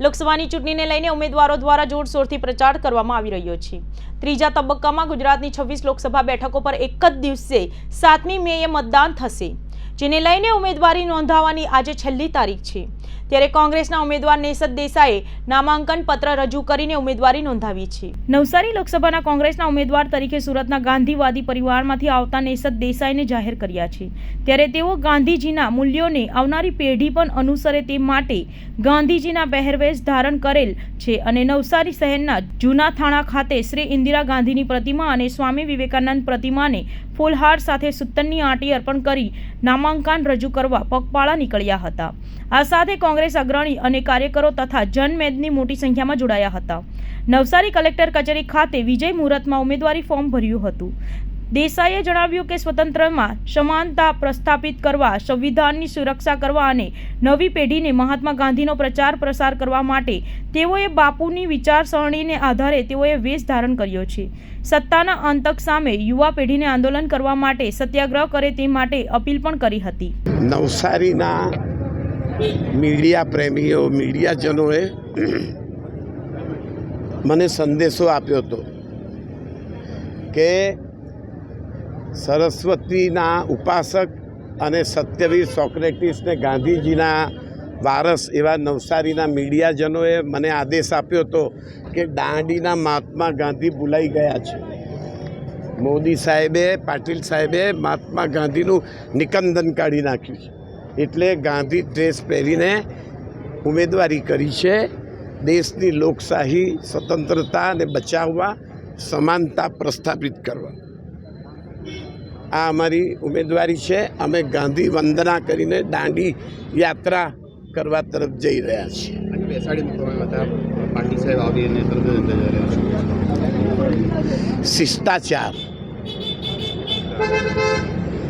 લોકસભાની ચૂંટણીને લઈને ઉમેદવારો દ્વારા જોરશોરથી પ્રચાર કરવામાં આવી રહ્યો છે. ત્રીજા તબક્કામાં ગુજરાતની છવ્વીસ લોકસભા બેઠકો પર એક જ દિવસે સાતમી મેએ મતદાન થશે, જેને લઈને ઉમેદવારી નોંધાવવાની આજે છેલ્લી તારીખ છે. ત્યારે કોંગ્રેસના ઉમેદવાર નેસદ દેસાઈએ નામાંકન પત્ર રજૂ કરીને ઉમેદવારી નોંધાવી છે. નવસારી લોકસભાના કોંગ્રેસના ઉમેદવાર તરીકે સુરતના ગાંધીવાદી પરિવારમાંથી આવતા નેસદ દેસાઈને જાહેર કર્યા છે. ત્યારે તેઓ ગાંધીજીના મૂલ્યોને આવનારી પેઢી પણ અનુસરે તે માટે ગાંધીજીના પહેરવેશ ધારણ કરેલ છે અને નવસારી શહેરના જૂના થાણા ખાતે શ્રી ઇન્દિરા ગાંધીની પ્રતિમા અને સ્વામી વિવેકાનંદ પ્રતિમાને ફૂલહાર સાથે સૂતરની આંટી અર્પણ કરી નામાંકન રજૂ કરવા પગપાળા નીકળ્યા હતા. આ સાથે કોંગ્રેસ અગ્રણી અને કાર્યકરો તથા જનમેદની મોટી સંખ્યામાં જોડાયા હતા. નવસારી કલેક્ટર કચેરી ખાતે વિજય મુહૂર્તમાં ઉમેદવારી ફોર્મ ભર્યું હતું. દેસાઈએ જણાવ્યું કે સ્વતંત્રમાં સમાનતા પ્રસ્થાપિત કરવા, સંવિધાનની સુરક્ષા કરવા અને નવી પેઢીને મહાત્મા ગાંધીનો પ્રચાર પ્રસાર કરવા માટે તેઓએ બાપુની વિચારસરણીને આધારે તેઓએ વેશ ધારણ કર્યો છે. સત્તાના અંતક સામે યુવા પેઢીને આંદોલન કરવા માટે સત્યાગ્રહ કરે તે માટે અપીલ પણ કરી હતી. નવસારીના મીડિયા પ્રેમીઓ, મીડિયાજનોએ મને સંદેશો આપ્યો હતો કે સરસ્વતીના ઉપાસક અને સત્યવીર સોક્રેટિસને ગાંધીજીના વારસ એવા નવસારીના મીડિયાજનોએ મને આદેશ આપ્યો હતો કે દાંડીના મહાત્મા ગાંધી ભૂલાઈ ગયા છે. મોદી સાહેબે, પાટીલ સાહેબે મહાત્મા ગાંધીનું નિકંદન કાઢી નાખ્યું છે. એટલે ગાંધી ડ્રેસ પહેરીને ઉમેદવારી કરી છે. દેશની લોકશાહી સ્વતંત્રતાને બચાવવા, સમાનતા પ્રસ્થાપિત કરવા. આ અમારી ઉમેદવારી છે. અમે ગાંધી વંદના કરીને દાંડી યાત્રા કરવા તરફ જઈ રહ્યા છીએ. શિષ્ટાચાર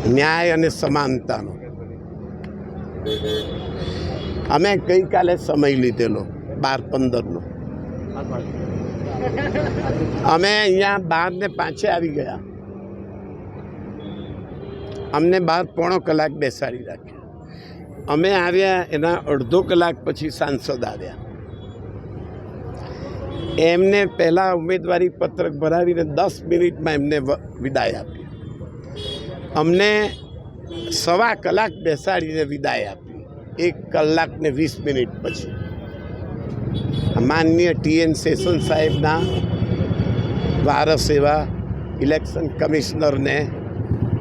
ન્યાય અને સમાનતાનો. અમે ગઈકાલે સમય લીધેલો બાર પંદરનો. અમે અહીંયા બાર ને પાંચે આવી ગયા. અમને બાર પોણો કલાક બેસાડી રાખ્યા. અમે આવ્યા, એના અડધો કલાક પછી સાંસદ આવ્યા. એમને પહેલાં ઉમેદવારી પત્રક ભરાવીને દસ મિનિટમાં એમને વિદાય આપી અમને સવા કલાક બેસાડીને વિદાય આપી એક કલાક ને વીસ મિનિટ પછી. માનનીય ટીએન સેશન સાહેબના વારસ એવા ઇલેક્શન કમિશનરને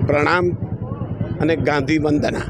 પ્રણામ અને ગાંધી વંદના.